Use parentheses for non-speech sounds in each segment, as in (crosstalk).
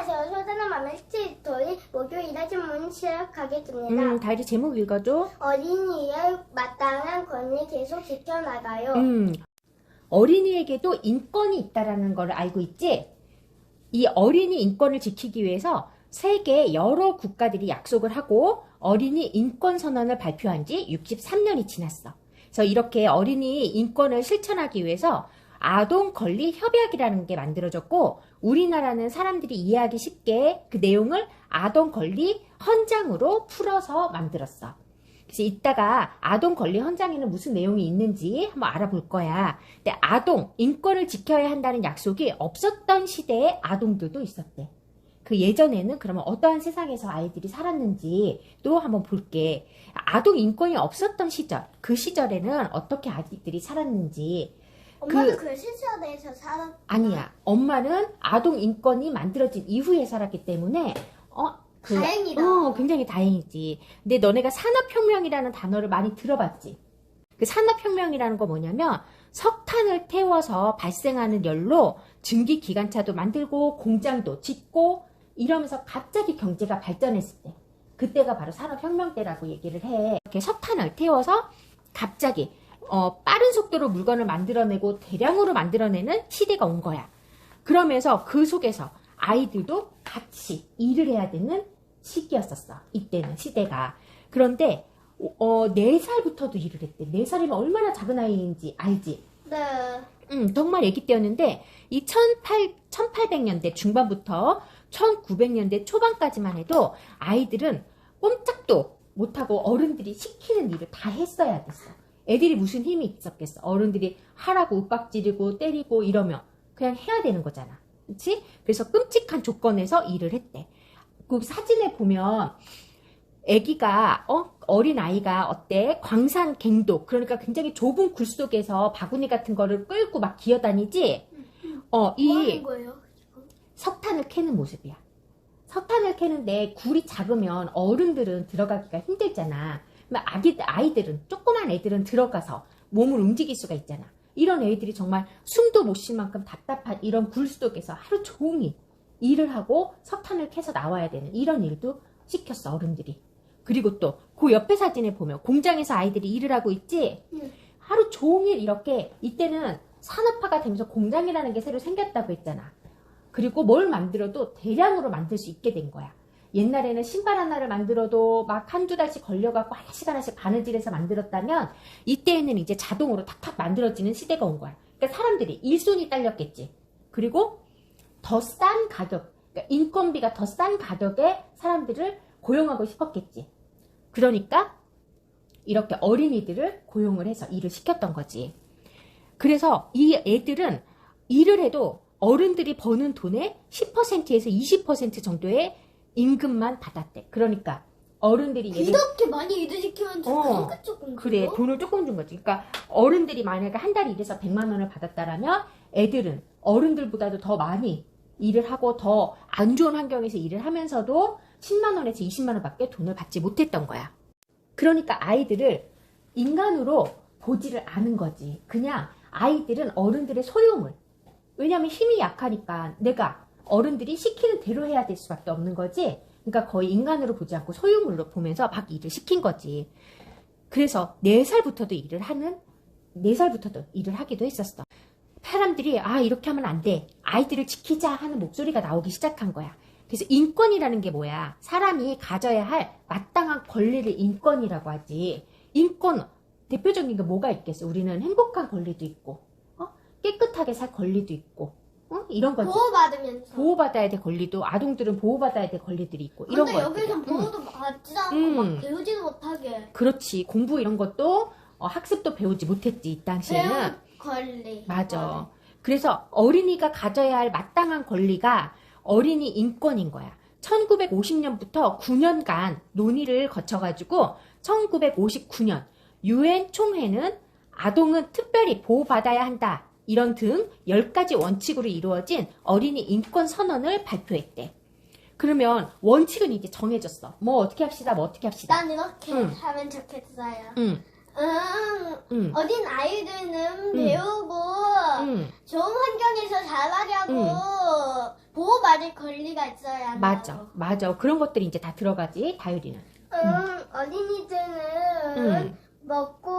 안녕하세요. 소단한 맘의 스토리 목요일에 질문 시작하겠습니다. 음, 다이리 제목 읽어줘. 어린이의 마땅한 권리 계속 지켜나가요. 음, 어린이에게도 인권이 있다라는 걸 알고 있지? 이 어린이 인권을 지키기 위해서 세계 여러 국가들이 약속을 하고 어린이 인권 선언을 발표한 지 63년이 지났어. 그래서 이렇게 어린이 인권을 실천하기 위해서 아동 권리 협약이라는 게 만들어졌고 우리나라는 사람들이 이해하기 쉽게 그 내용을 아동 권리 헌장으로 풀어서 만들었어. 그래서 이따가 아동 권리 헌장에는 무슨 내용이 있는지 한번 알아볼 거야. 근데 아동 인권을 지켜야 한다는 약속이 없었던 시대에 아동들도 있었대. 그 예전에는 그러면 어떠한 세상에서 아이들이 살았는지 또 한번 볼게. 아동 인권이 없었던 시절, 그 시절에는 어떻게 아이들이 살았는지 엄마도 그, 시절에서 살았. 아니야. 엄마는 아동 인권이 만들어진 이후에 살았기 때문에 어, 그- 다행이다. 어, 굉장히 다행이지. 근데 너네가 산업혁명이라는 단어를 많이 들어봤지? 그 산업혁명이라는 거 뭐냐면 석탄을 태워서 발생하는 열로 증기 기관차도 만들고 공장도 짓고 이러면서 갑자기 경제가 발전했을 때 그때가 바로 산업혁명 때라고 얘기를 해. 이렇게 석탄을 태워서 갑자기 어, 빠른 속도로 물건을 만들어내고 대량으로 만들어내는 시대가 온 거야. 그러면서 그 속에서 아이들도 같이 일을 해야 되는 시기였었어. 이때는 시대가. 그런데 어, 4살부터도 일을 했대. 4살이면 얼마나 작은 아이인지 알지? 네. 음, 정말 애기 때였는데 이 18, 1800년대 중반부터 1900년대 초반까지만 해도 아이들은 꼼짝도 못하고 어른들이 시키는 일을 다 했어야 됐어. 애들이 무슨 힘이 있었겠어. 어른들이 하라고 윽박지르고 때리고 이러면 그냥 해야 되는 거잖아. 그치? 그래서 끔찍한 조건에서 일을 했대. 그 사진에 보면 아기가 어 어린 아이가 어때 광산 갱도 그러니까 굉장히 좁은 굴 속에서 바구니 같은 거를 끌고 막 기어다니지 뭐 하는 어이 거예요? 석탄을 캐는 모습이야 석탄을 캐는데 굴이 작으면 어른들은 들어가기가 힘들잖아 아기 아이들은 조그만 애들은 들어가서 몸을 움직일 수가 있잖아. 이런 애들이 정말 숨도 못 쉴 만큼 답답한 이런 굴 속에서 하루 종일 일을 하고 석탄을 캐서 나와야 되는 이런 일도 시켰어 어른들이. 그리고 또 그 옆에 사진에 보면 공장에서 아이들이 일을 하고 있지? 응. 하루 종일 이렇게 이때는 산업화가 되면서 공장이라는 게 새로 생겼다고 했잖아. 그리고 뭘 만들어도 대량으로 만들 수 있게 된 거야 옛날에는 신발 하나를 만들어도 막 한두 달씩 걸려갖고 하나씩 하나씩 바느질해서 만들었다면 이때에는 이제 자동으로 탁탁 만들어지는 시대가 온 거야. 그러니까 사람들이 일손이 딸렸겠지. 그리고 더 싼 가격 그러니까 인건비가 더 싼 가격에 사람들을 고용하고 싶었겠지. 그러니까 이렇게 어린이들을 고용을 해서 일을 시켰던 거지. 그래서 이 애들은 일을 해도 어른들이 버는 돈의 10%에서 20% 정도의 임금만 받았대. 그러니까 어른들이 예를 이렇게 많이 일을 시키면 어, 조금 조금 그래 돈을 조금 준 거지. 그러니까 어른들이 만약에 한 달 일해서 100만 원을 받았다라면 애들은 어른들보다도 더 많이 일을 하고 더 안 좋은 환경에서 일을 하면서도 10만 원에서 20만 원밖에 돈을 받지 못했던 거야. 그러니까 아이들을 인간으로 보지를 않은 거지. 그냥 아이들은 어른들의 소유물. 왜냐하면 힘이 약하니까 내가 어른들이 시키는 대로 해야 될 수밖에 없는 거지. 그러니까 거의 인간으로 보지 않고 소유물로 보면서 막 일을 시킨 거지. 그래서 4살부터도 일을 하는 4살부터도 일을 하기도 했었어. 사람들이 아 이렇게 하면 안 돼. 아이들을 지키자 하는 목소리가 나오기 시작한 거야. 그래서 인권이라는 게 뭐야? 사람이 가져야 할 마땅한 권리를 인권이라고 하지. 인권 대표적인 게 뭐가 있겠어? 우리는 행복한 권리도 있고, 어? 깨끗하게 살 권리도 있고, 어? 이런 거지. 보호받으면서. 보호받아야 될 권리도 아동들은 보호받아야 될 권리들이 있고 이런 근데 거. 여기서 보호도 받지 않고 음. 막 배우지도 못하게. 그렇지. 공부 이런 것도 어, 학습도 배우지 못했지 이 당시에는. 권리. 맞아. 그래서 어린이가 가져야 할 마땅한 권리가 어린이 인권인 거야. 1950년부터 9년간 논의를 거쳐가지고 1959년 유엔 총회는 아동은 특별히 보호받아야 한다. 이런 등 10가지 원칙으로 이루어진 어린이 인권 선언을 발표했대. 그러면 원칙은 이제 정해졌어. 뭐 어떻게 합시다, 뭐 어떻게 합시다. 난 이렇게 응. 하면 좋겠어요. 응. 응, 응. 어린 아이들은 음. 배우고 응. 좋은 환경에서 자라려고 보호받을 권리가 있어야 한다고. 맞아. 맞아. 그런 것들이 이제 다 들어가지. 다율이는. 응, 어린이들은 응. 먹고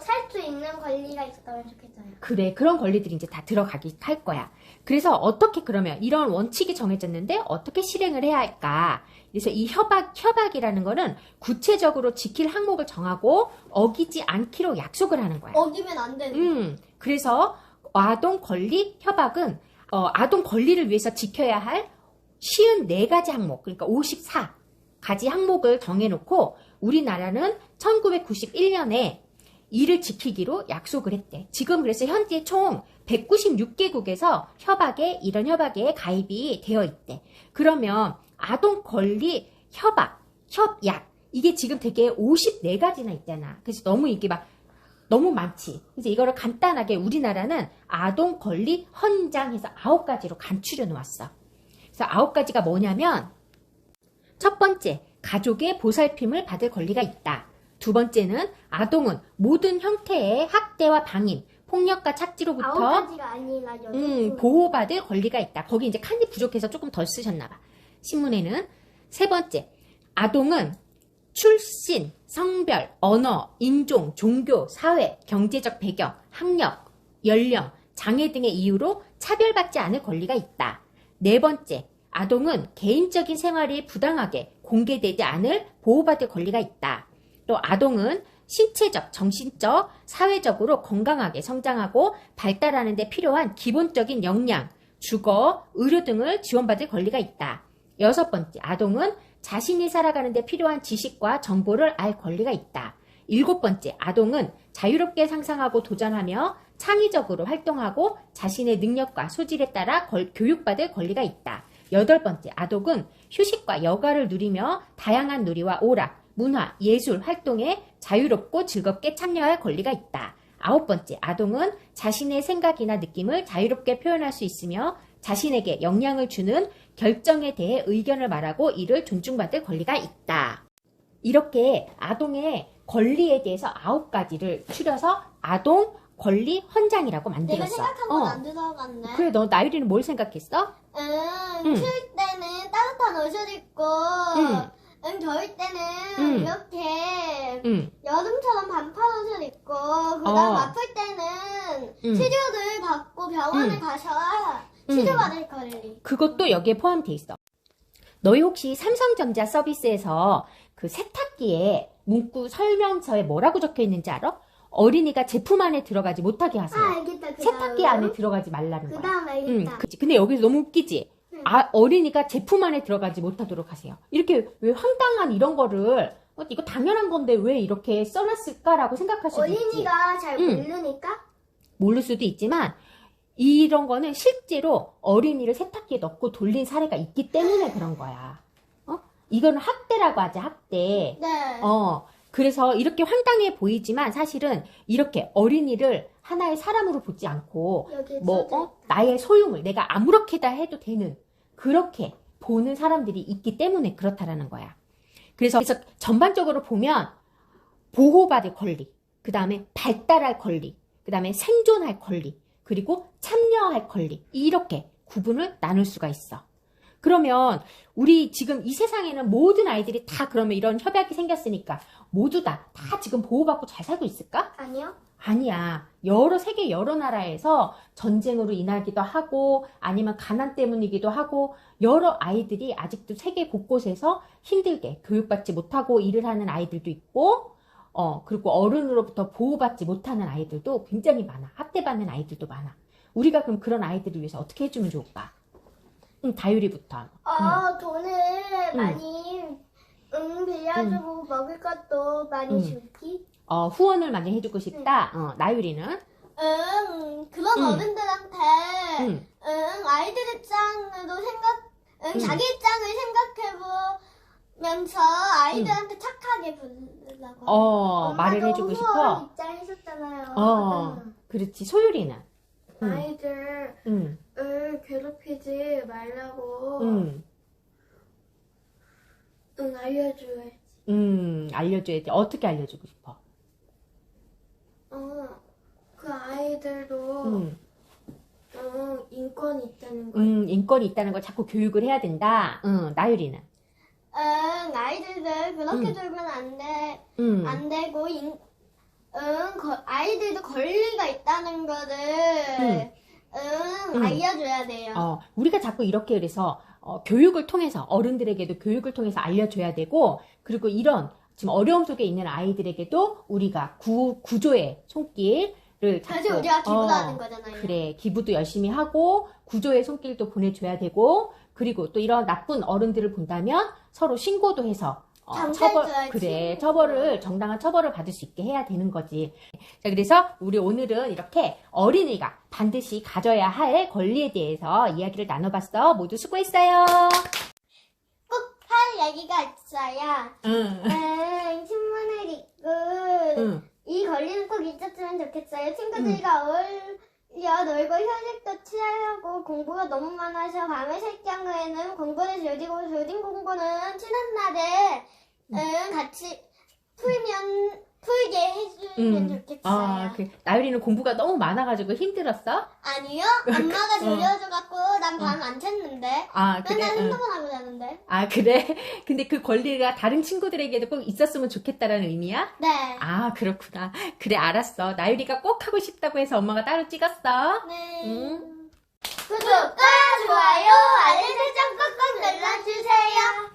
살 수 있는 권리가 있었다면 좋겠어요. 그래. 그런 권리들이 이제 다 들어가기 할 거야. 그래서 어떻게 그러면 이런 원칙이 정해졌는데 어떻게 실행을 해야 할까? 그래서 이 협약, 협약이라는 거는 구체적으로 지킬 항목을 정하고 어기지 않기로 약속을 하는 거야. 어기면 안 되는. 음, 그래서 아동 권리 협약은 어, 아동 권리를 위해서 지켜야 할 쉬운 네 가지 항목, 그러니까 54 가지 항목을 정해놓고 우리나라는 1991년에 이를 지키기로 약속을 했대. 지금 그래서 현재 총 196개국에서 협약에 이런 협약에 가입이 되어 있대. 그러면 아동 권리 협약, 협약 이게 지금 되게 54가지나 있잖아. 그래서 너무 이게 막 너무 많지. 그래서 이거를 간단하게 우리나라는 아동 권리 헌장해서 아홉 가지로 간추려 놓았어. 그래서 아홉 가지가 뭐냐면 첫 번째, 가족의 보살핌을 받을 권리가 있다. 두 번째는 아동은 모든 형태의 학대와 방임, 폭력과 착지로부터 음, 개. 보호받을 권리가 있다. 거기 이제 칸이 부족해서 조금 덜 쓰셨나 봐. 신문에는 세 번째, 아동은 출신, 성별, 언어, 인종, 종교, 사회, 경제적 배경, 학력, 연령, 장애 등의 이유로 차별받지 않을 권리가 있다. 네 번째, 아동은 개인적인 생활이 부당하게 공개되지 않을 보호받을 권리가 있다. 또 아동은 신체적, 정신적, 사회적으로 건강하게 성장하고 발달하는 데 필요한 기본적인 역량, 주거, 의료 등을 지원받을 권리가 있다. 여섯 번째, 아동은 자신이 살아가는 데 필요한 지식과 정보를 알 권리가 있다. 일곱 번째, 아동은 자유롭게 상상하고 도전하며 창의적으로 활동하고 자신의 능력과 소질에 따라 걸- 교육받을 권리가 있다. 여덟 번째, 아동은 휴식과 여가를 누리며 다양한 놀이와 오락, 문화, 예술 활동에 자유롭고 즐겁게 참여할 권리가 있다. 아홉 번째, 아동은 자신의 생각이나 느낌을 자유롭게 표현할 수 있으며 자신에게 영향을 주는 결정에 대해 의견을 말하고 이를 존중받을 권리가 있다. 이렇게 아동의 권리에 대해서 아홉 가지를 추려서 아동 권리 헌장이라고 내가 만들었어. 생각한 어. 건안 들어갔네. 그래, 너 나유리는 뭘 생각했어? 응, 응. 추울 때는 따뜻한 옷을 입고, 응. 응, 더울 때는 응. 이렇게 응, 여름처럼 반팔 옷을 입고, 그 어. 다음 아플 때는 응. 치료를 받고 병원에 응. 응. 치료받을 권리. 그것도 여기에 포함돼 있어. 너희 혹시 삼성전자 서비스에서 그 세탁기에 문구 설명서에 뭐라고 적혀 있는지 알아? 어린이가 제품 안에 들어가지 못하게 하세요. 아, 알겠다. 그 세탁기. 안에 들어가지 말라는 그 거야. 다음 응, 알겠다. 그치. 근데 여기서 너무 웃기지? 응. 아, 어린이가 제품 안에 들어가지 못하도록 하세요. 이렇게 왜 황당한 이런 거를, 어, 이거 당연한 건데 왜 이렇게 써놨을까라고 생각할 수도 있지. 어린이가 잘 응. 모르니까? 모를 수도 있지만, 이런 거는 실제로 어린이를 세탁기에 넣고 돌린 사례가 있기 때문에 그런 거야. 어? 이거는 학대라고 하지, 학대. 네. 어, 그래서 이렇게 황당해 보이지만 사실은 이렇게 어린이를 하나의 사람으로 보지 않고 뭐, 어? 나의 소유물, 내가 아무렇게나 해도 되는, 그렇게 보는 사람들이 있기 때문에 그렇다라는 거야. 그래서, 그래서 전반적으로 보면, 보호받을 권리, 그 다음에 발달할 권리, 그 다음에 생존할 권리, 그리고 참여할 권리, 이렇게 구분을 나눌 수가 있어. 그러면, 우리 지금 이 세상에는 모든 아이들이 다 그러면 이런 협약이 생겼으니까, 모두 다, 다 지금 보호받고 잘 살고 있을까? 아니요? 아니야. 여러 세계 여러 나라에서 전쟁으로 인하기도 하고 아니면 가난 때문이기도 하고 여러 아이들이 아직도 세계 곳곳에서 힘들게 교육받지 못하고 일을 하는 아이들도 있고 어 그리고 어른으로부터 보호받지 못하는 아이들도 굉장히 많아. 학대받는 아이들도 많아. 우리가 그럼 그런 아이들을 위해서 어떻게 해주면 좋을까? 응, 다유리부터. 아, 돈을 응. 많이, 응, 빌려주고 먹을 것도 많이 응. 주기? 어, 후원을 많이 해주고 싶다. 어, 나유리는? 응, 그런 응. 어른들한테, 응, 응, 아이들 입장으로 생각, 응, 응. 자기 입장을 생각해보면서 아이들한테 착하게 부르려고. 어, 말을 해주고 싶어. 입장 했었잖아요. 어, 응. 그렇지. 소율이는? 응, 아이들을 응, 괴롭히지 말라고, 응. 응, 알려줘야지. 음, 알려줘야 돼. 어떻게 알려주고 싶어? 아이들도 음, 어, 인권이 있다는 거. 음, 인권이 있다는 걸 자꾸 교육을 해야 된다. 응, 나유리는. 응, 아이들들 그렇게 음. 놀면 안 돼. 음, 안 되고, 인, 응, 거- 아이들도 권리가 있다는 거를, 음. 응, 음. 알려줘야 돼요. 어, 우리가 자꾸 이렇게 그래서 어, 교육을 통해서 어른들에게도 교육을 통해서 알려줘야 되고 그리고 이런 지금 어려움 속에 있는 아이들에게도 우리가 구, 구조의 손길 을 사실 자꾸, 우리가 기부도 어, 하는 거잖아요. 그래 기부도 열심히 하고 구조의 손길도 보내줘야 되고 그리고 또 이런 나쁜 어른들을 본다면 서로 신고도 해서 어, 경찰서에 그래 신고. 처벌을 정당한 처벌을 받을 수 있게 해야 되는 거지. 자 그래서 우리 오늘은 이렇게 어린이가 반드시 가져야 할 권리에 대해서 이야기를 나눠봤어. 모두 수고했어요. 꼭 할 얘기가 있어요. 응, 응, 신문을 읽고, 응, 이 권리는 꼭 있었으면 좋겠어요. 친구들과 어울려 놀고 휴식도 취하고 공부가 너무 많아서 밤에 쉴 경우에는 공부를 줄이고 줄인 공부는 쉬는 날에 응, 같이 풀면 풀게 해주면 응. 좋겠어요. 아, 그 나유리는 공부가 너무 많아가지고 힘들었어? 아니요, 엄마가 (laughs) 졸려줘갖고 난 밤 안 잤는데 아 그래. 맨날 응. 핸드폰 하고 자는데. 아 그래. (laughs) 근데 그 권리가 다른 친구들에게도 꼭 있었으면 좋겠다라는 의미야? 네. 아 그렇구나. 그래 알았어. 나유리가 꼭 하고 싶다고 해서 엄마가 따로 찍었어. 네. 응. 구독과 좋아요, 알림 설정 꾹꾹 눌러주세요.